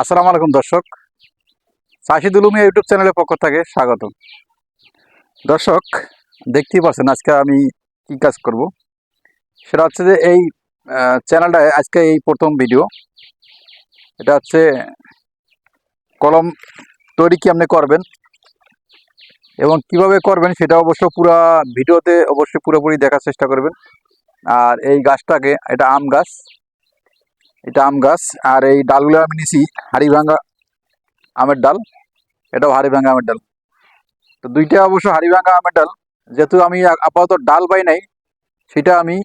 আসসালামু আলাইকুম দর্শক। সাশিদুল উমিয়া ইউটিউব চ্যানেলের পক্ষ থেকে স্বাগত দর্শক দেখতেই পাচ্ছেন আজকে আমি কি কাজ করব। সেটা হচ্ছে যে এই আহ, চ্যানেলটায় আজকে এই প্রথম ভিডিও এটা হচ্ছে কলম তৈরি কি আপনি করবেন এবং কীভাবে করবেন সেটা অবশ্য পুরা ভিডিওতে অবশ্যই পুরোপুরি দেখার চেষ্টা করবেন। আর এই গাছটাকে এটা আম গাছ এটা আম গাছ, আর এই ডালগুলো আমি নিছি হাড়িভাঙ্গা আমের ডাল। এটাও হাড়িভাঙ্গা আমের ডাল। তো দুইটা অবশ্য হাড়িভাঙ্গা আমের ডাল। যেহেতু আমি আপাতত ডাল পাই নাই, সেটা আমি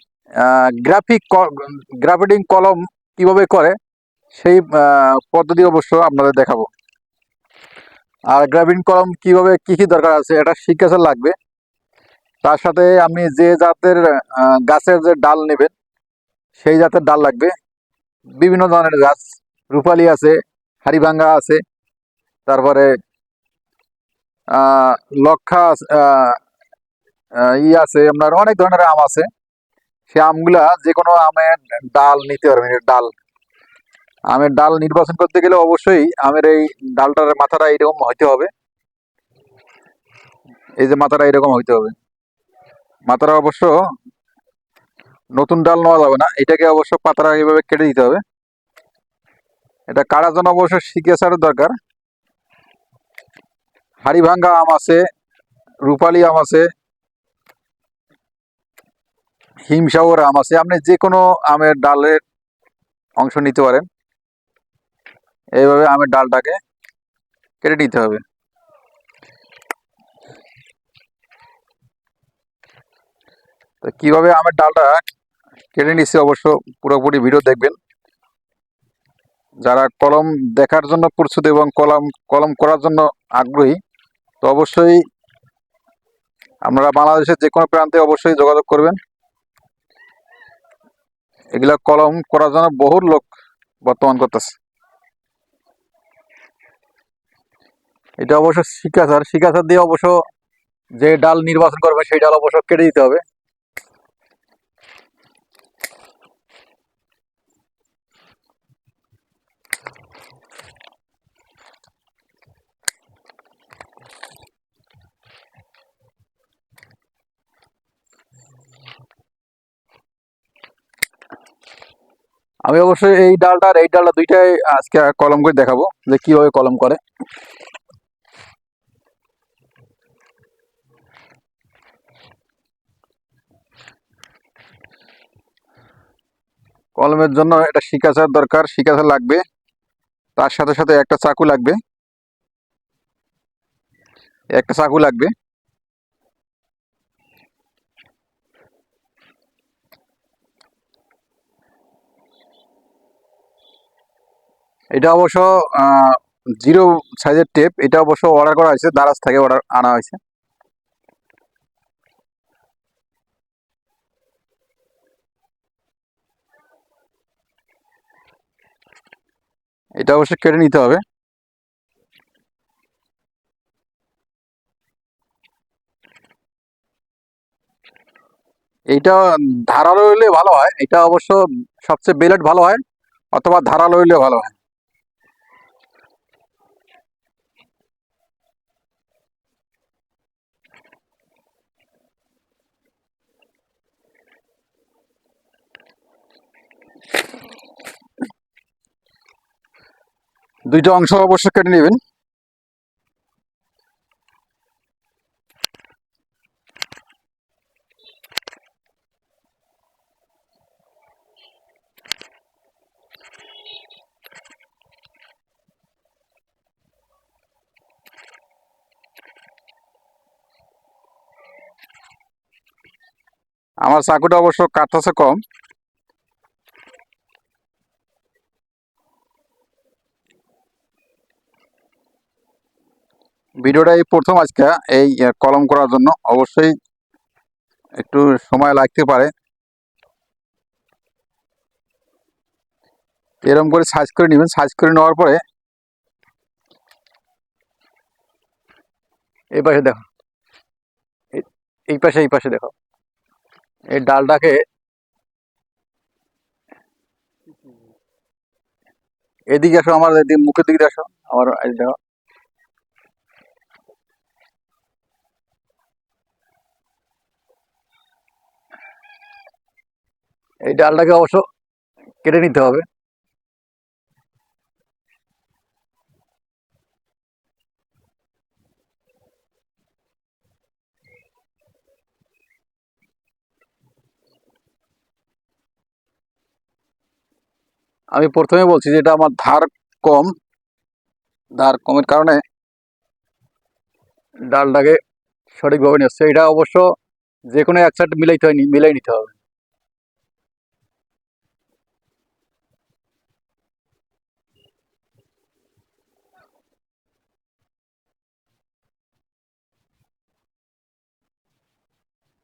গ্রাফিক গ্রাফিটিং কলম কীভাবে করে, সেই পদ্ধতি অবশ্য আপনাদের দেখাবো। আর গ্রাফিটিং কলম কীভাবে কি কি দরকার আছে, এটা শিক্ষাচার লাগবে। তার সাথে আপনি যে জাতের গাছের যে ডাল নেবেন, সেই জাতের ডাল লাগবে। বিভিন্ন ধরনের গাছ, রূপালি আছে, হাড়িভাঙ্গা আছে, তারপরে লক্ষা ই আছে, আপনার অনেক ধরনের আম আছে। সে আমগুলা যে কোনো আমের ডাল নিতে পারবেন ডাল। আমের ডাল নির্বাচন করতে গেলে অবশ্যই আমের এই ডালটার মাথাটা এরকম হইতে হবে। এই যে মাথাটা এরকম হইতে হবে। মাথাটা অবশ্য নতুন ডাল নেওয়া যাবে না। এটাকে অবশ্য পাতাটা এইভাবে কেটে দিতে হবে। এটা কাটার জন্য অবশ্য সিকেসারের দরকার। হাড়িভাঙ্গা আম আছে, রূপালি আম আছে, হিমসাগর আম আছে। আপনি যে কোনো আমের ডালের অংশ নিতে পারেন। এইভাবে আমের ডালটাকে কেটে নিতে হবে। তো কীভাবে আমের ডালটা কেটে নিচ্ছে অবশ্য, পুরোপুরি ভিডিও দেখবেন। যারা কলম দেখার জন্য প্রস্তুত এবং কলম কলম করার জন্য আগ্রহী, তো অবশ্যই আপনারা বাংলাদেশের যে কোনো প্রান্তে অবশ্যই যোগাযোগ করবেন। এগুলা কলম করার জন্য বহু লোক বর্তমান করতেছে। এটা অবশ্য শিকাসার শিকাসার দিয়ে অবশ্য যে ডাল নির্বাচন করবে, সেই ডাল অবশ্য কেটে দিতে হবে। আমি অবশ্যই এই ডালটা আর এই ডালটা দুইটাই আজকে কলম করে দেখাবো যে কীভাবে কলম করে। কলমের জন্য একটা শিকাচার দরকার শিকাচার লাগবে। তার সাথে সাথে একটা চাকু লাগবে। একটা চাকু লাগবে। এটা অবশ্য জিরো সাইজের টেপ। এটা অবশ্য অর্ডার করা হয়েছে, দারাজ থেকে অর্ডার আনা হয়েছে। এটা অবশ্য কেটে নিতে হবে। এইটা ধারালো হইলে ভালো হয়। এটা অবশ্য সবচেয়ে বেলেট ভালো হয়, অথবা ধারালো হইলে ভালো হয়। দুইটা অংশ অবশ্য কেটে নেবেন। আমার চাকুটা অবশ্য কাঠ আছে কম। ভিডিওটা এই প্রথম আজকে, এই কলম করার জন্য। অবশ্যই একটু সময় লাগতে পারে। এরকম করে সাইজ করে নেবেন। সাইজ করে নেওয়ার পরে এই পাশে দেখো। এই- পাশে, এই পাশে দেখো। এই ডালটাকে এদিকে আসো, আমার মুখের দিকে আসো। আমার দেখো। এই ডালটাকে অবশ্য কেটে নিতে হবে। আমি প্রথমে বলছি যে এটা আমার ধার কম। ধার কমের কারণে ডালটাকে সঠিকভাবে নিচ্ছে এটা অবশ্য যে কোনো এক সাইড মিলাইতে হয়নি, মিলাই নিতে হবে।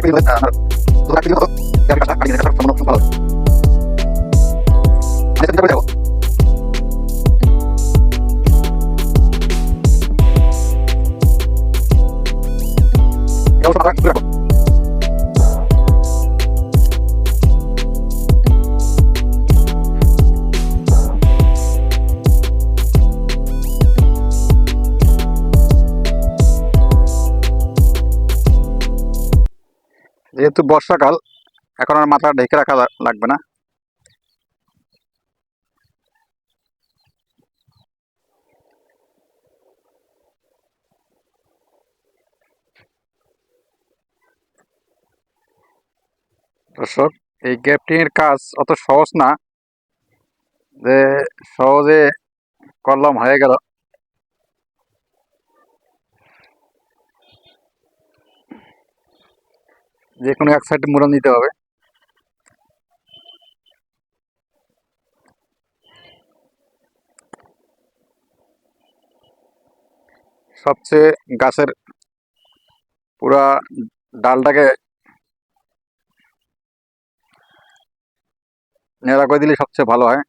Tapi juga, tapi juga dari kata kali ini terus menunggu যেহেতু বর্ষাকাল, এখন আর মাথা ঢেকে রাখা লাগবে না। দর্শক, এই গ্যাপটিংয়ের কাজ অত সহজ না। যে সহজে কলম হয়ে গেল। যে কোনো এক সাইড মুড়ন দিতে হবে। সবচেয়ে গাছের পুরা ডালটাকে নেড়া করে দিলে সবচেয়ে ভালো হয়।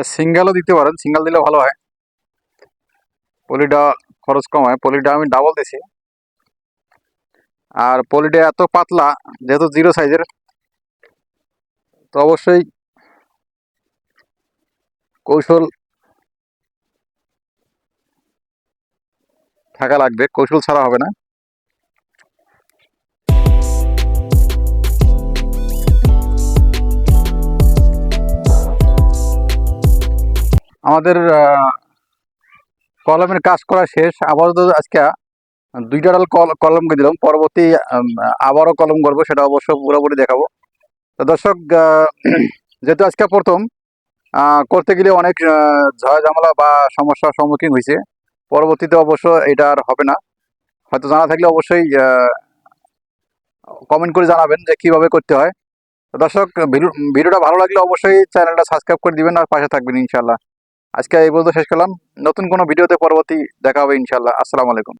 এটা সিঙ্গেলও দিতে পারেন সিঙ্গেল দিলে ভালো হয়। পলিটা খরচ কম হয় পলিটা আমি ডাবল দিছি। আর পলিটা এত পাতলা, যেহেতু জিরো সাইজের তো অবশ্যই কৌশল থাকা লাগবে, কৌশল ছাড়া হবে না। আমাদের কলমের কাজ করা শেষ। আপাতত আজকে দুইটা ডাল কল- কলম করে দিলাম। পরবর্তী আবারও কলম করব সেটা অবশ্য পুরোপুরি দেখাবো। তো দর্শক যেহেতু আজকে প্রথম করতে গেলে অনেক ঝয় ঝামেলা বা সমস্যার সম্মুখীন হয়েছে। পরবর্তীতে অবশ্য এটা আর হবে না। হয়তো জানা থাকলে অবশ্যই কমেন্ট করে জানাবেন যে কীভাবে করতে হয়। দর্শক, ভিডিও- ভিডিওটা ভালো লাগলে অবশ্যই চ্যানেলটা সাবস্ক্রাইব করে দিবেন আর পাশে থাকবেন ইনশাল্লাহ আজকে এই বলতে শেষ করলাম। নতুন কোনো ভিডিওতে পরবর্তী দেখা হবে ইনশাল্লাহ আসসালামু আলাইকুম।